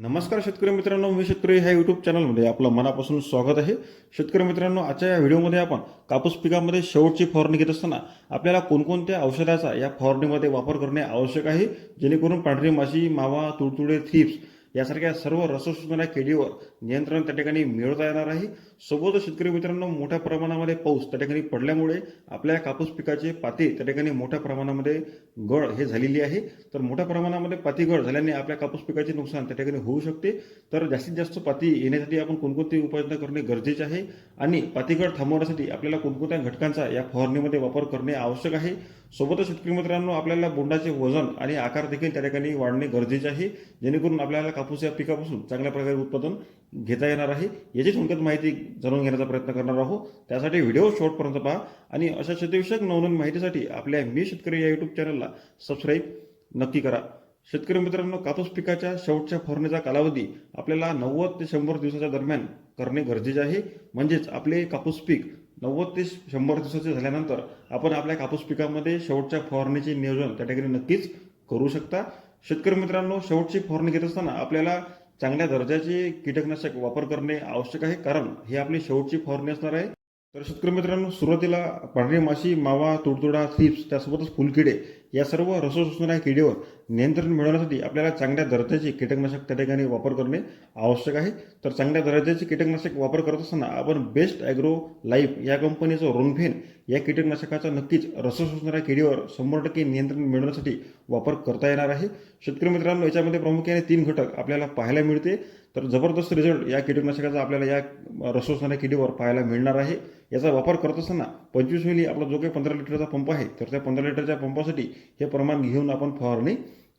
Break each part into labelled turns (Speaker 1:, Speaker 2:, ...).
Speaker 1: नमस्कार शेतकरी मित्रांनो मी शेतकरी ह्या युट्यूब चॅनलमध्ये आपलं मनापासून स्वागत आहे. शेतकरी मित्रांनो आजच्या या व्हिडिओमध्ये आपण कापूस पिकामध्ये शेवटची फवारणी घेत असताना आपल्याला कोणकोणत्या औषधाचा या फवारणीमध्ये वापर करणे आवश्यक आहे? जेणेकरून पांढरी माशी मावा तुडतुडे थिप्स यासारख्या सर्व रससूचना केडीवर नियंत्रण त्या ठिकाणी मिळवता येणार आहे. सोबतच शेतकरी मित्रांनो मोठ्या प्रमाणामध्ये पाऊस त्या ठिकाणी पडल्यामुळे आपल्या कापूस पिकाचे पाते त्या ठिकाणी मोठ्या प्रमाणामध्ये गळ हे झालेली आहे. तर मोठ्या प्रमाणामध्ये पाती गळ झाल्याने आपल्या कापूस पिकाचे नुकसान त्या ठिकाणी होऊ शकते. तर जास्तीत जास्त पाती येण्यासाठी आपण कोणकोणती उपाययोजना करणे गरजेचे आहे? आणि पातीगळ थांबवण्यासाठी आपल्याला कोणकोणत्या घटकांचा या फवारणीमध्ये वापर करणे आवश्यक आहे? सोबतच शेतकरी मित्रांनो आपल्याला बोंडाचे वजन आणि आकार देखील त्या ठिकाणी वाढणे गरजेचे आहे. जेणेकरून आपल्याला कापूस या पिकापासून चांगल्या प्रकारे उत्पादन घेता येणार आहे. याची थोडक्यात माहिती जाणून घेण्याचा प्रयत्न करणार आहोत. त्यासाठी व्हिडिओ शॉर्टपर्यंत पहा आणि अशा शेतीविषयक नवनवीन माहितीसाठी आपल्या मी शेतकरी या यूट्यूब चॅनलला सबस्क्राईब नक्की करा. शेतकरी मित्रांनो कापूस पिकाच्या शेवटच्या फवारणीचा कालावधी आपल्याला नव्वद ते शंभर दिवसाच्या दरम्यान करणे गरजेचे आहे. म्हणजेच आपले कापूस पीक नव्वद ते शंभर दिवसाचे झाल्यानंतर आपण आपल्या कापूस पिकामध्ये शेवटच्या फवारणीचे नियोजन त्या ठिकाणी नक्कीच करू शकता. शेतकरी मित्रांनो शेवटची फवारणी घेत असताना आपल्याला चांगल्या दर्जाचे कीटकनाशक वापर करणे आवश्यक आहे कारण ही आपली शेवटची फवारणी असणार आहे. तर शेतकरी मित्रांनो सुरुवातीला पांढरी माशी मावा तुडतुडा थ्रिप्स त्यासोबतच फुलकिडे या सर्व रसोसूचना किडीवर नियंत्रण मिळवण्यासाठी आपल्याला चांगल्या दर्जाचे कीटकनाशक त्या ठिकाणी वापर करणे आवश्यक आहे. तर चांगल्या दर्जाचे कीटकनाशक वापर करत असताना आपण बेस्ट ॲग्रो लाईफ या कंपनीचं रोनफेन या कीटकनाशकाचा नक्कीच रस किडीवर शंभर टक्के नियंत्रण मिळवण्यासाठी वापर करता येणार आहे. शेतकरी मित्रांनो याच्यामध्ये प्रामुख्याने तीन घटक आपल्याला पाहायला मिळते. तर जबरदस्त रिझल्ट या कीटकनाशकाचा आपल्याला या रसोसणाऱ्या किडीवर पाहायला मिळणार आहे. याचा वापर करत असताना पंचवीस मिली आपला जो काही पंधरा लिटरचा पंप आहे तर त्या पंधरा लिटरच्या पंपासाठी हे प्रमाण घेऊन आपण फवारणी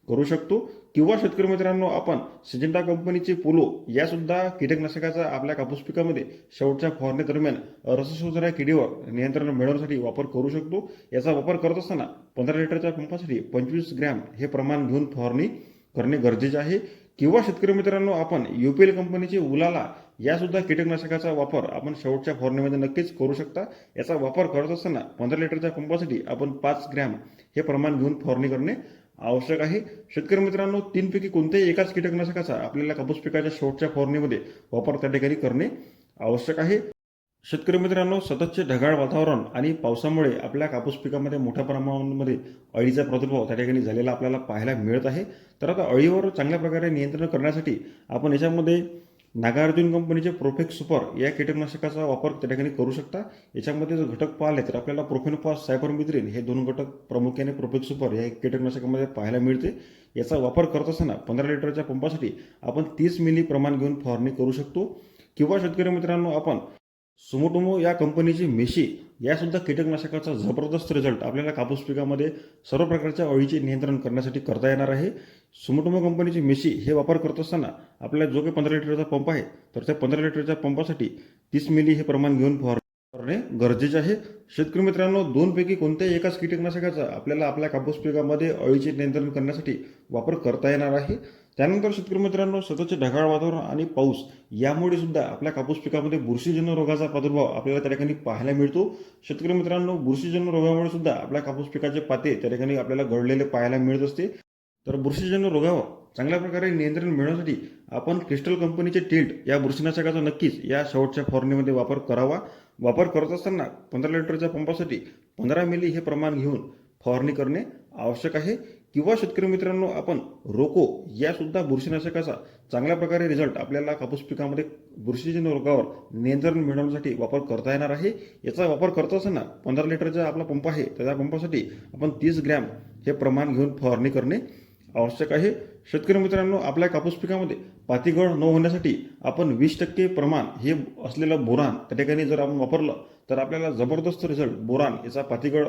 Speaker 1: करू शकतो. किंवा शेतकरी मित्रांनो आपण सिजेंटा कंपनीचे पोलो यासुद्धा कीटकनाशकाचा आपल्या कापूस पिकामध्ये शेवटच्या फवारणी दरम्यान रसशोधऱ्या किडीवर नियंत्रण मिळवण्यासाठी वापर करू शकतो. याचा वापर करत असताना पंधरा लिटरच्या पंपासाठी पंचवीस ग्रॅम हे प्रमाण घेऊन फवारणी करणे गरजेचे आहे. किंवा शेतकरी मित्रांनो आपण युपीएल कंपनीचे उलाला यासुद्धा कीटकनाशकाचा वापर आपण शेवटच्या फवारणीमध्ये नक्कीच करू शकता. याचा वापर करत असताना पंधरा लिटरच्या पंपासाठी आपण पाच ग्रॅम हे प्रमाण घेऊन फवारणी करणे आवश्यक आहे. शेतकरी मित्रांनो तीनपैकी कोणत्याही एकाच कीटकनाशकाचा आपल्याला कापूस पिकाच्या शेवटच्या फवारणीमध्ये वापर त्या ठिकाणी करणे आवश्यक आहे. शेतकरी मित्रांनो सततचे ढगाळ वातावरण आणि पावसामुळे आपल्या कापूस पिकामध्ये मोठ्या प्रमाणामध्ये अळीचा प्रादुर्भाव त्या ठिकाणी झालेला आपल्याला पाहायला मिळत आहे. तर आता अळीवर चांगल्या प्रकारे नियंत्रण करण्यासाठी आपण याच्यामध्ये नागार्जुन कंपनीचे प्रोफेक्स सुपर या कीटकनाशकाचा वापर त्या ठिकाणी करू शकता. याच्यामध्ये जर घटक पाहिले तर आपल्याला प्रोफेनोफॉस सायपरमिथ्रिन हे दोन घटक प्रामुख्याने प्रोफेक्स सुपर या कीटकनाशकामध्ये पाहायला मिळते. याचा वापर करत असताना पंधरा लिटरच्या पंपासाठी आपण तीस मिली प्रमाण घेऊन फवारणी करू शकतो. किंवा शेतकरी मित्रांनो आपण सुमोटोमो या कंपनीची मेशी या सुद्धा कीटकनाशकाचा जबरदस्त रिझल्ट आपल्याला कापूस पिकामध्ये सर्व प्रकारच्या अळीचे नियंत्रण करण्यासाठी करता येणार आहे. सुमोटोमो कंपनीची मेशी हे वापर करत असताना आपल्याला जो काही पंधरा लिटरचा पंप आहे तर त्या पंधरा लिटरच्या पंपासाठी तीस मिली हे प्रमाण घेऊन फवार करणे गरजेचे आहे. शेतकरी मित्रांनो दोनपैकी कोणत्याही एकाच कीटकनाशकाचा आपल्याला आपल्या कापूस पिकामध्ये अळीचे नियंत्रण करण्यासाठी वापर करता येणार आहे. त्यानंतर शेतकरी मित्रांनो सततचे ढगाळ वातावरण आणि पाऊस यामुळे सुद्धा आपल्या कापूस पिकामध्ये बुरशीजन्य रोगाचा प्रादुर्भाव आपल्याला त्या ठिकाणी पाहायला मिळतो. शेतकरी मित्रांनो बुरशीजन्य रोगामुळे सुद्धा आपल्या कापूस पिकाचे पाते त्या ठिकाणी आपल्याला गळलेले पाहायला मिळत असते. तर बुरशीजन्य रोगावर चांगल्या प्रकारे नियंत्रण मिळवण्यासाठी आपण क्रिस्टल कंपनीचे टिल्ट या बुरशीनाशकाचा नक्कीच या शेवटच्या फवारणीमध्ये वापर करावा. वापर करत असताना पंधरा लिटरच्या पंपासाठी पंधरा मिली हे प्रमाण घेऊन फवारणी करणे आवश्यक आहे. किंवा शेतकरी मित्रांनो आपण रोको या सुद्धा बुरशीनाशकाचा चांगल्या प्रकारे रिझल्ट आपल्याला कापूस पिकामध्ये बुरशीजन्य रोगावर नियंत्रण मिळवण्यासाठी वापर करता येणार आहे. याचा वापर करत असताना पंधरा लिटरचा आपला पंप आहे तर त्या पंपासाठी आपण तीस ग्रॅम हे प्रमाण घेऊन फवारणी करणे आवश्यक आहे. शेतकरी मित्रांनो आपल्या कापूस पिकामध्ये पातीगळ न होण्यासाठी आपण वीस टक्के प्रमाण हे असलेलं बोरान त्या ठिकाणी जर आपण वापरलं तर आपल्याला जबरदस्त रिझल्ट बोरान याचा पातीगळ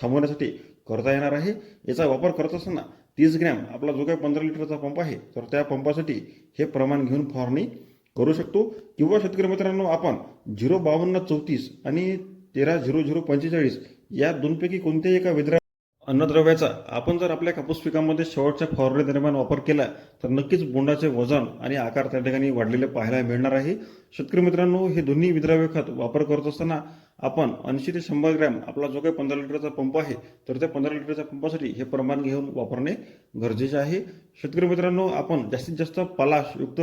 Speaker 1: थांबवण्यासाठी करता येणार आहे. याचा वापर करत असताना तीस ग्रॅम आपला जो काही पंधरा लिटरचा पंप आहे तर त्या पंपासाठी हे प्रमाण घेऊन फवारणी करू शकतो. किंवा शेतकरी मित्रांनो आपण झिरो बावन्न चौतीस आणि तेरा झिरो झिरो पंचेचाळीस या दोनपैकी कोणत्याही एका विद्रा अन्नद्रव्याचा. आपण जर आपल्या कापूस पिकामध्ये शेवटच्या फवारणी दरम्यान वापर केला तर नक्कीच बोंडाचे वजन आणि आकार त्या ठिकाणी वाढलेले पाहायला मिळणार आहे. शेतकरी मित्रांनो हे दोन्ही विद्राव्य खत वापर करत असताना आपण ऐंशी ते शंभर ग्रॅम आपला जो काही पंधरा लिटरचा पंप आहे तर त्या पंधरा लिटरच्या पंपासाठी हे प्रमाण घेऊन वापरणे गरजेचे आहे. शेतकरी मित्रांनो आपण जास्तीत जास्त पलाशयुक्त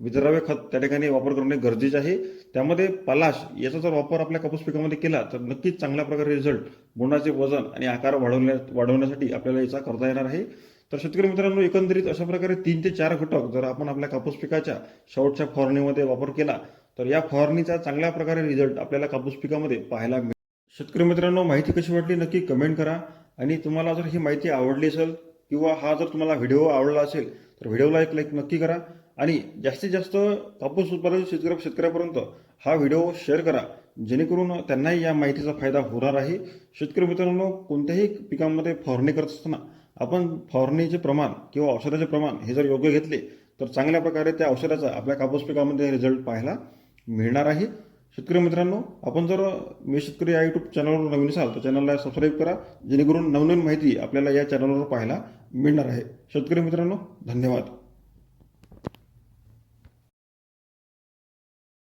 Speaker 1: विद्राव्य खत त्या ठिकाणी वापर करणे गरजेचे आहे. त्यामध्ये पलाश याचा जर वापर आपल्या कापूस पिकामध्ये केला तर नक्कीच चांगल्या प्रकारे रिझल्ट बोंडाचे वजन आणि आकार वाढवण्या वाढवण्यासाठी आपल्याला याचा करता येणार आहे. तर शेतकरी मित्रांनो एकंदरीत अशा प्रकारे तीन ते चार घटक जर आपण आपल्या कापूस पिकाच्या शेवटच्या फवारणीमध्ये वापर केला तर या फवारणीचा चांगल्या प्रकारे रिझल्ट आपल्याला कापूस पिकामध्ये पाहायला मिळेल. शेतकरी मित्रांनो माहिती कशी वाटली नक्की कमेंट करा. आणि तुम्हाला जर ही माहिती आवडली असेल किंवा हा जर तुम्हाला व्हिडिओ आवडला असेल तर व्हिडिओला एक लाईक नक्की करा. आणि जास्तीत जास्त कापूस उत्पादक शेतकऱ्या शेतकऱ्यापर्यंत हा व्हिडिओ शेअर करा जेणेकरून त्यांनाही या माहितीचा फायदा होणार आहे. शेतकरी मित्रांनो कोणत्याही पिकांमध्ये फवारणी करत असताना आपण फवारणीचे प्रमाण किंवा औषधाचे प्रमाण हे जर योग्य घेतले तर चांगल्या प्रकारे त्या औषधाचा आपल्या कापूस पिकामध्ये रिझल्ट पाहायला मिळणार आहे. शेतकरी मित्रांनो आपण जर मी शेतकरी या यूट्यूब चॅनलवर नवीन असाल तर चॅनलला सबस्क्राईब करा जेणेकरून नवनवीन माहिती आपल्याला या चॅनलवर पाहायला मिळणार आहे. शेतकरी मित्रांनो धन्यवाद.